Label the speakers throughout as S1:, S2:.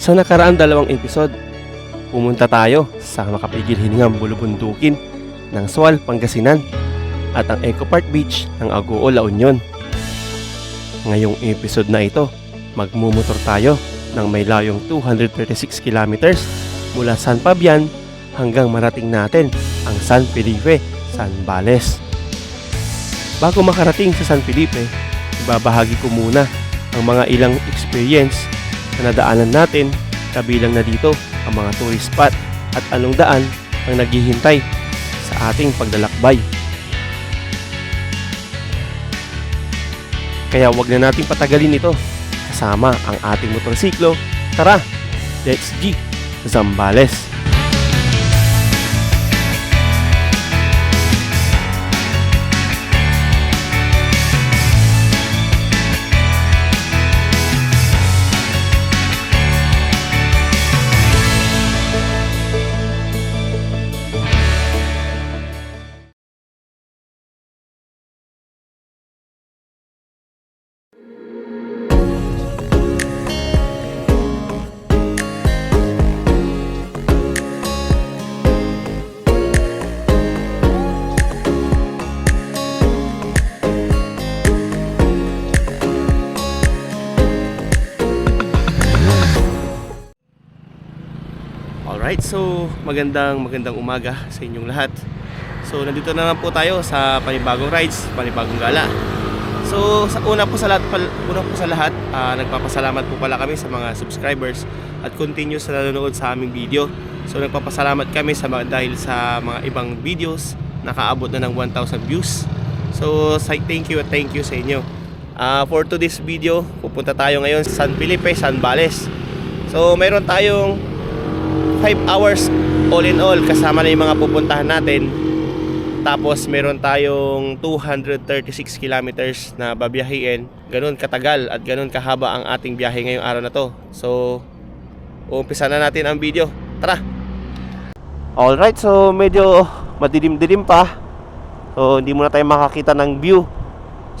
S1: Sa nakaraang dalawang episode, pumunta tayo sa makapigil hiningang bulubundukin ng Sual, Pangasinan at ang Eco Park Beach ng Agoo, La Union. Ngayong episode na ito, magmumotor tayo ng may layong 236 kilometers mula San Fabian hanggang marating natin ang San Felipe, San Bales. Bago makarating sa San Felipe, ibabahagi ko muna ang mga ilang experience na nadaanan natin kabilang na dito ang mga tourist spot at anong daan ang naghihintay sa ating paglalakbay. Kaya wag na nating patagalin ito kasama ang ating motorsiklo. Tara, let's G Zambales! Magandang magandang umaga sa inyong lahat. So nandito na naman po tayo sa panibagong rides, panibagong gala. So sa una po sa lahat, pal- una po sa lahat, ah, nagpapasalamat po pala kami sa mga subscribers at continuous na nanonood sa aming video. So nagpapasalamat kami sa mga dahil sa mga ibang videos nakaabot na ng 1,000 views. So thank you at thank you sa inyo. Ah, for today's video, pupunta tayo ngayon sa San Felipe, San Bales. So mayroon tayong 5 hours all in all kasama na yung mga pupuntahan natin. Tapos meron tayong 236 kilometers na babiyahiin. Ganun katagal at ganun kahaba ang ating biyahe ngayong araw na to. So, umpisa na natin ang video. Tara! Alright, so medyo madilim-dilim pa. So, hindi muna tayo makakita ng view.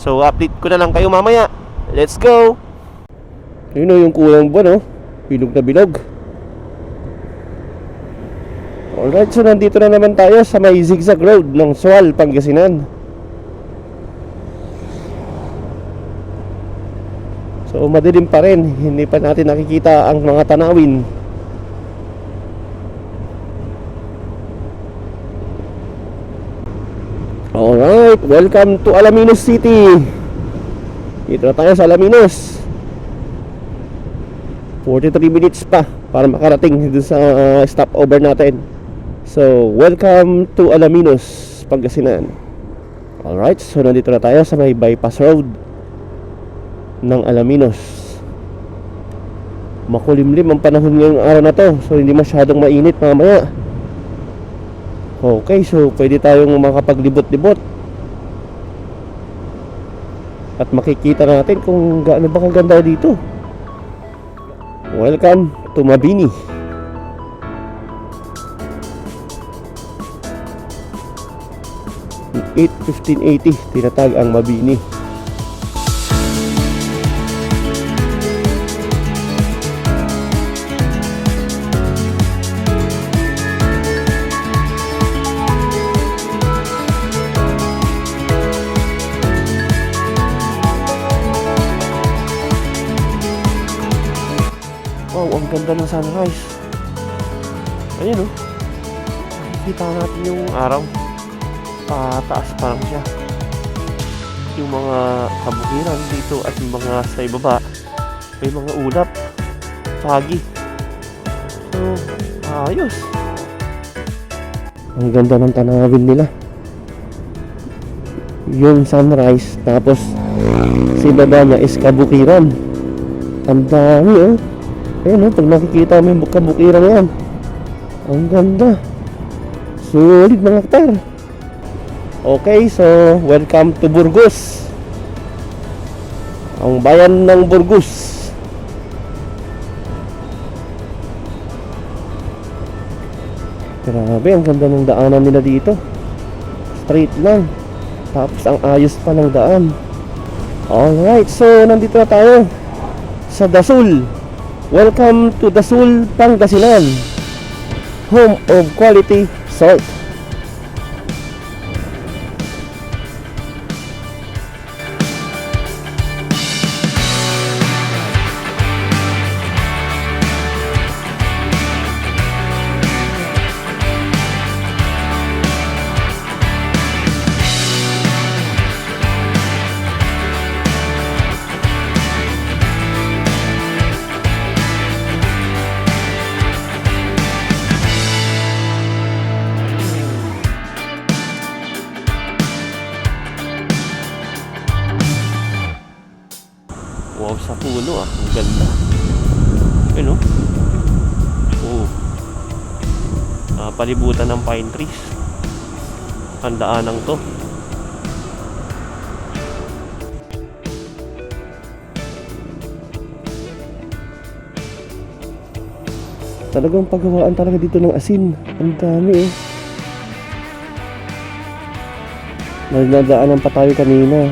S1: So, update ko na lang kayo mamaya. Let's go! Yun o yung kulang buwan, oh. Bilog na bilog. Alright, so nandito na naman tayo sa may zigzag road ng Sual, Pangasinan. So madilim pa rin, hindi pa natin nakikita ang mga tanawin. Alright, welcome to Alaminos City. Dito na tayo sa Alaminos. 43 minutes pa para makarating dun sa uh, stopover natin. So, welcome to Alaminos, Pangasinan. Alright, so nandito na tayo sa may bypass road ng Alaminos. Makulimlim ang panahon ngayong araw na to, so hindi masyadong mainit mamaya. Okay, so pwede tayong makapaglibot-libot. At makikita natin kung gaano ba kaganda dito. Welcome to Mabini. Eight fifteen eighty tinatag ang Mabini. Wow, ang ganda ng sunrise. Ayun oh. Nakikita natin yung araw. Pataas pa lang siya. Yung mga kabukiran dito at mga sa ibaba, may mga ulap. Foggy. So, ayos. Ang ganda ng tanawin nila. Yung sunrise, tapos sa ibaba niya is kabukiran. Ang dami oh. Ayun oh, pag nakikita mo yung kabukiran yan. Ang ganda. Solid mga ktar. Okay, so welcome to Burgos. Ang bayan ng Burgos. Grabe, ang ganda ng daanan nila dito. Straight lang. Tapos ang ayos pa ng daan. Alright, so nandito na tayo sa Dasul. Welcome to the Sul, Pangasinan. Home of quality salt. Palibutan ng pine trees. Ang daanang to. Talagang paggawaan talaga dito ng asin. Ang dami eh. Nagdadaanan pa tayo kanina.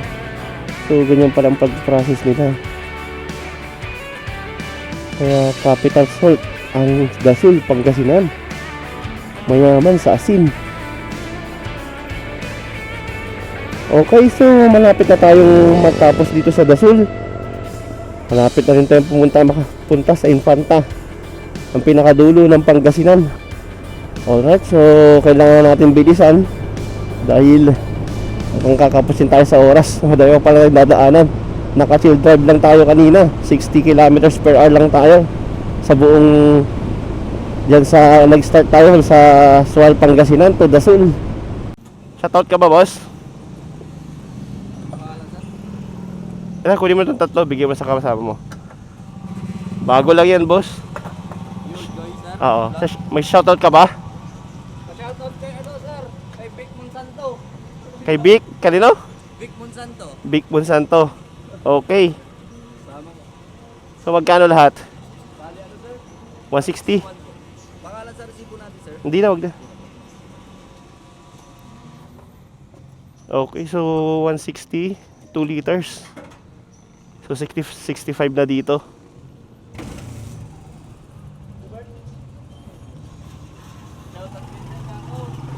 S1: So, ganyan pala ang pag-process nila. Kaya capital salt ang Dasul, Pangasinan. Mayaman sa asin. Okay, so malapit na tayong matapos dito sa Dasul. Malapit na rin tayong pumunta, makapunta sa Infanta. Ang pinakadulo ng Pangasinan. Alright, so kailangan natin bilisan dahil kung kakapusin tayo sa oras, madayo pa lang dadaanan. Naka-chill drive lang tayo kanina. 60 kilometers per hour lang tayo. Sa buong Diyan sa nag-start tayo sa Sual Pangasinan to Dasul. Shoutout ka ba, boss? Ano, kunin mo itong tatlo, bigyan mo sa kasama mo. Bago lang yan, boss. Oo. May shoutout ka ba?
S2: Shoutout kay ano sir, kay Vic Monsanto.
S1: Kay Vic? Kanino?
S2: Vic Monsanto.
S1: Vic Monsanto. Okay. So magkano lahat?
S2: Bali ano sir?
S1: 160?
S2: Pangalan sa resibo natin sir.
S1: Hindi na, wag na. Okay, so 160, 2 liters. So 60, 65 na dito.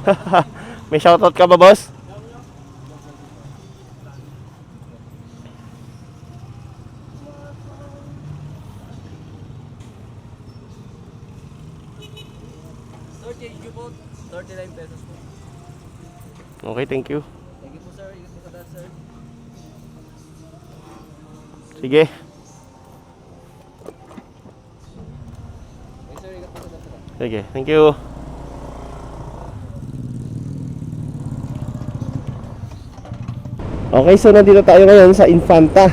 S1: May shoutout ka ba, boss?
S2: Sir, change you po. 39 pesos po.
S1: Okay, thank you.
S2: Thank you po sir. Ingat po sa dad sir.
S1: Sige.
S2: Okay sir, ingat po sa dad sir.
S1: Sige, thank you. Okay, so nandito tayo ngayon sa Infanta.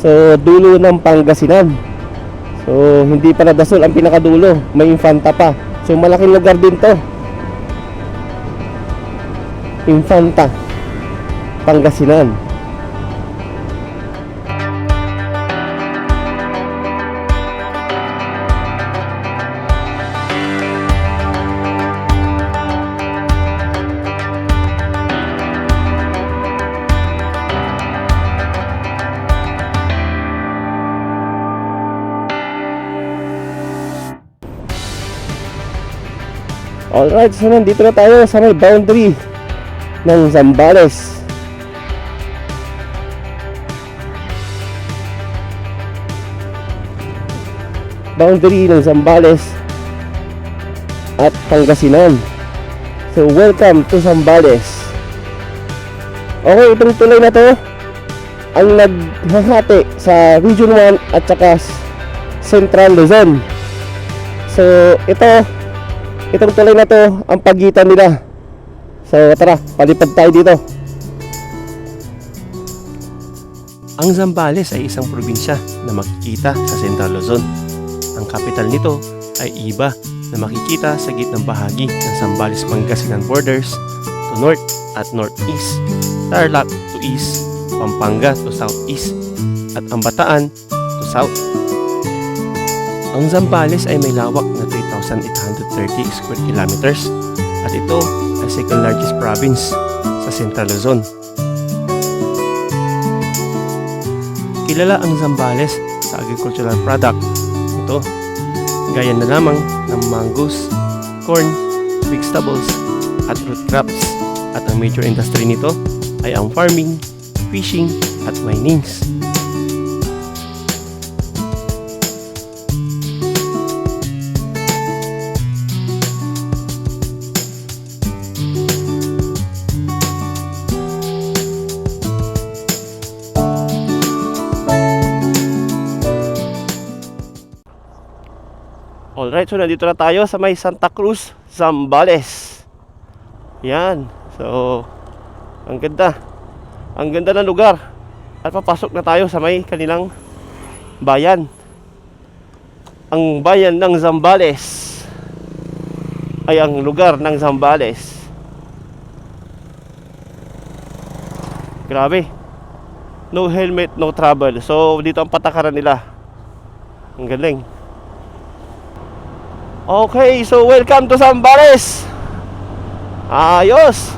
S1: So, dulo ng Pangasinan. So, hindi pa na Dasol ang pinakadulo. May Infanta pa. So, malaking lugar din to. Infanta. Pangasinan. Alright, so nandito na tayo sa may boundary ng Zambales. Boundary ng Zambales at Pangasinan. So, welcome to Zambales. Okay, itong tulay na to ang naghahati sa Region 1 at saka Central Luzon. So, ito Itong tulay na to ang pagitan nila. So tara, palipad tayo dito. Ang Zambales ay isang probinsya na makikita sa Central Luzon. Ang kapital nito ay Iba na makikita sa gitnang bahagi ng Zambales Pangasinan borders to north at northeast, Tarlac to east, Pampanga to southeast, at Ambataan to south. Ang Zambales ay may lawak na 3,830 square kilometers at ito ay second largest province sa Central Luzon. Kilala ang Zambales sa agricultural product. Ito. Gaya na lamang ng mangoes, corn, vegetables, at root crops. At ang major industry nito ay ang farming, fishing, at minings. Alright, so nandito na tayo sa may Santa Cruz, Zambales. Yan. So, ang ganda. Ang ganda ng lugar. At papasok na tayo sa may kanilang bayan. Ang bayan ng Zambales ay ang lugar ng Zambales. Grabe. No helmet, no trouble. So, dito ang patakaran nila. Ang galing. Okay, so welcome to Zambales. Ayos.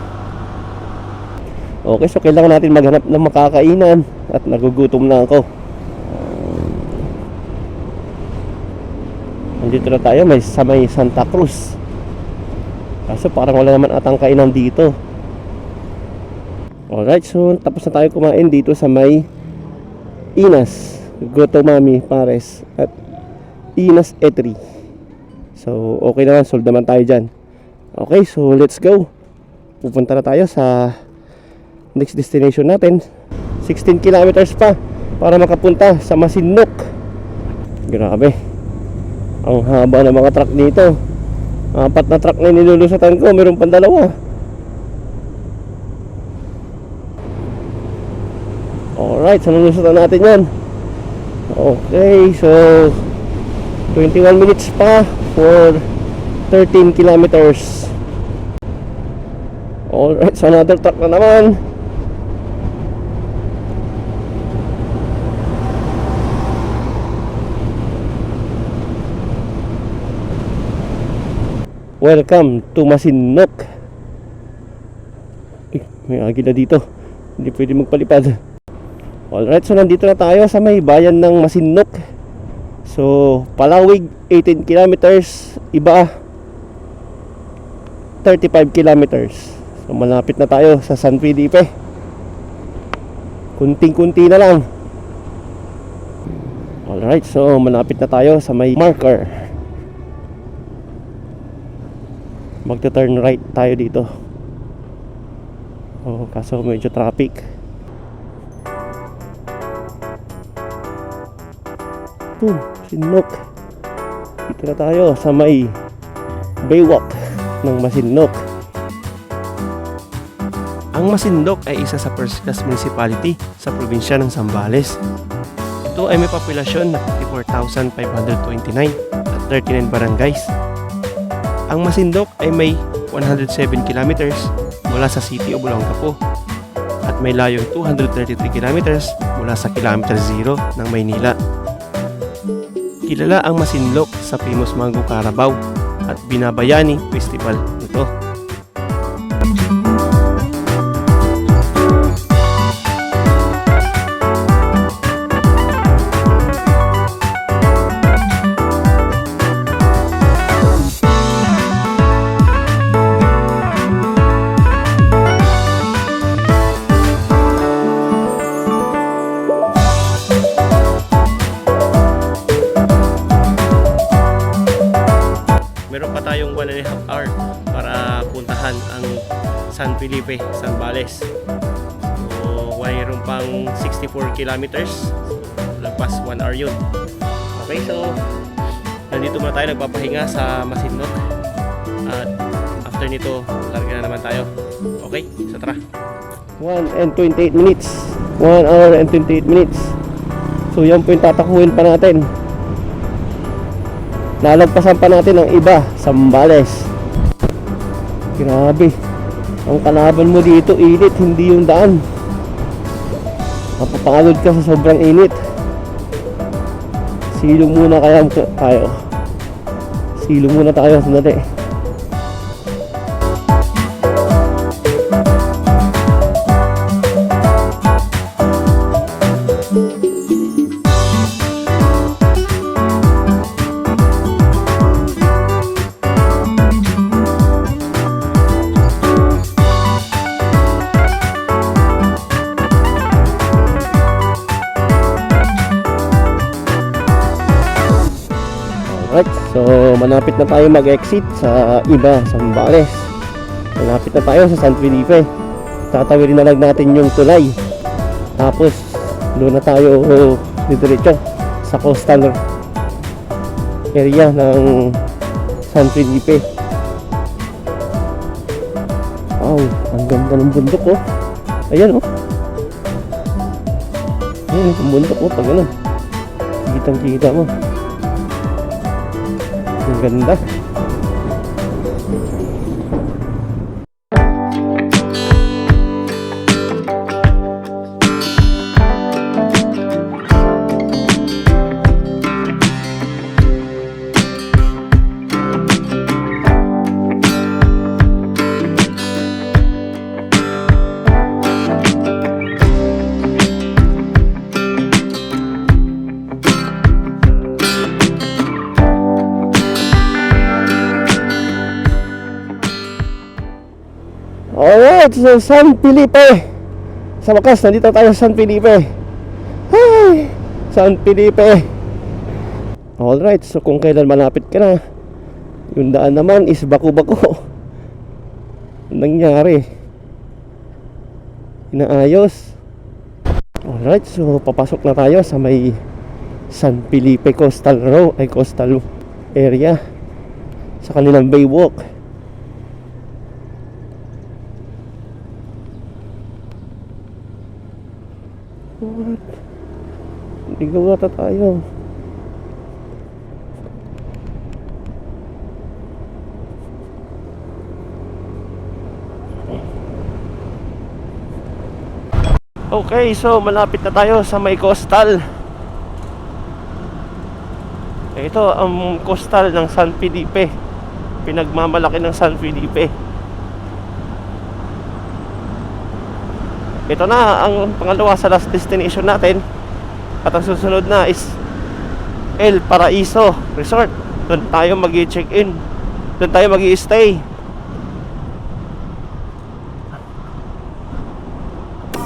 S1: Okay, so kailangan natin maghanap ng makakainan at nagugutom na ako. Nandito na tayo, may sa may Santa Cruz. Kaso parang wala naman atang kainan dito. Alright, so tapos na tayo kumain dito sa may Inas, Gotomami Pares at Inas Etri. So, okay naman. Sold naman tayo dyan. Okay, so let's go. Pupunta na tayo sa next destination natin. 16 kilometers pa para makapunta sa Masinok. Grabe. Ang haba ng mga truck dito. Apat na truck na nilulusatan ko. Meron pang dalawa. Alright, so nilulusatan natin yan. Okay, so 21 minutes pa for 13 kilometers. Alright, so another truck na naman. Welcome to Masinok. Eh, may agila dito. Hindi pwede magpalipad. Alright, so nandito na tayo sa may bayan ng Masinok. So, Palawig 18 kilometers, iba 35 kilometers. So, malapit na tayo sa San Felipe. Kunting-kunti na lang. Alright, so malapit na tayo sa may marker. Magta-turn right tayo dito. Oh, kaso medyo traffic. Boom, Sinok. Dito na tayo sa may Baywalk ng Masinok. Ang Masinok ay isa sa first class municipality sa probinsya ng Zambales. Ito ay may populasyon na 54,529 at 39 barangays. Ang Masinok ay may 107 kilometers mula sa city of Olongapo at may layong 233 kilometers mula sa kilometer zero ng Maynila. Kilala ang Masinlok sa famous Mango Carabao at Binabayani Festival nito. San Felipe, San Bales. So, mayroon pang 64 kilometers. Lagpas 1 hour yun. Okay, so nandito muna tayo nagpapahinga sa Masinok. At after nito, larga na naman tayo. Okay, so tara. 1 and 28 minutes. 1 hour and 28 minutes. So yan po yung tatakuhin pa natin. Lalagpasan pa natin ang iba, Sambales. Grabe. Ang kalaban mo dito, init, hindi yung daan. Mapapagod ka sa sobrang init. Silong muna kaya tayo. Silong muna tayo sandali. Alright, malapit na tayo mag-exit sa iba, Sambales. Malapit na tayo sa San Felipe. Tatawirin na lang natin yung tulay. Tapos, doon na tayo didiretso sa coastal area ng San Felipe. Wow, ang ganda ng bundok oh. Ayan oh. Ayan ang bundok oh, pag ano. Kitang kita mo. Ang ganda. Alright, so San Felipe. Sa wakas, nandito tayo sa San Felipe. Ay, San Felipe. Alright, so kung kailan malapit ka na, yung daan naman is bako-bako. Nangyari? Inaayos. Alright, so papasok na tayo sa may San Felipe Coastal Row, ay coastal area. Sa kanilang baywalk. Ligaw ata tayo. Okay, so malapit na tayo sa may coastal. Ito ang coastal ng San Felipe. Pinagmamalaki ng San Felipe. Ito na ang pangalawa sa last destination natin. At ang susunod na is El Paraiso Resort. Doon tayo mag check in Doon tayo mag stay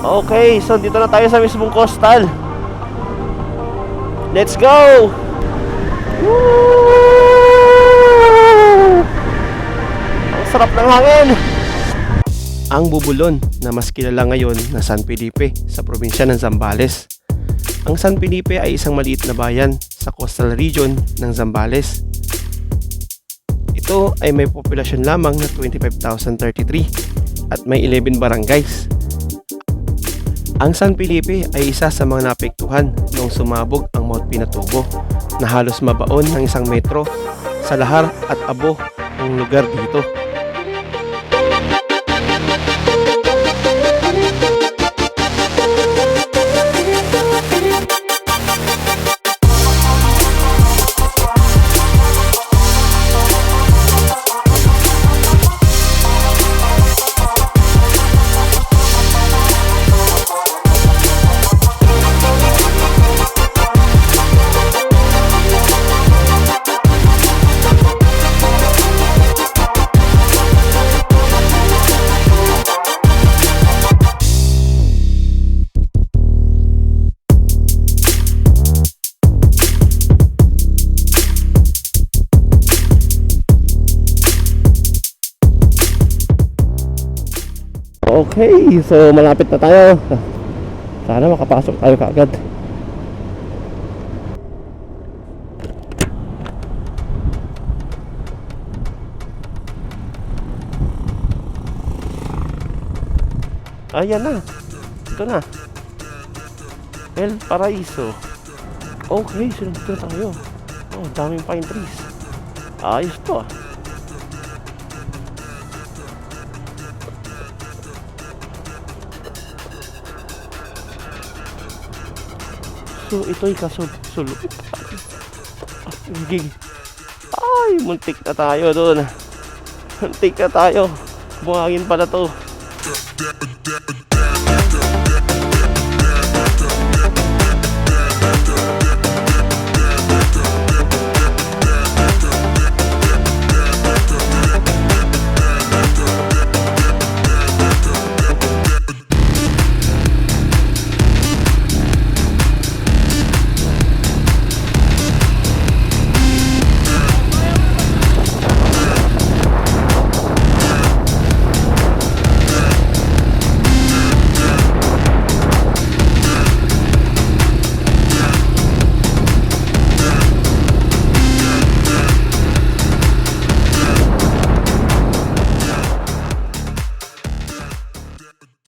S1: Okay, so dito na tayo sa mismong coastal. Let's go! Woo! Ang sarap ng hangin! ang Bubulon na mas kilala ngayon na San Felipe sa probinsya ng Zambales. Ang San Felipe ay isang maliit na bayan sa coastal region ng Zambales. Ito ay may populasyon lamang na 25,033 at may 11 barangays. Ang San Felipe ay isa sa mga napektuhan noong sumabog ang Mount Pinatubo na halos mabaon ng isang metro sa lahar at abo ng lugar dito. So malapit na tayo. Sana makapasok tayo kaagad. Ayan na. Ito na. El Paraiso. Okay, nandito na tayo. Oh, daming pine trees. Ayos to ah. So, ito'y kasul-sulo. Gig. Ay, muntik na tayo doon. Muntik na tayo. Buhangin pala to.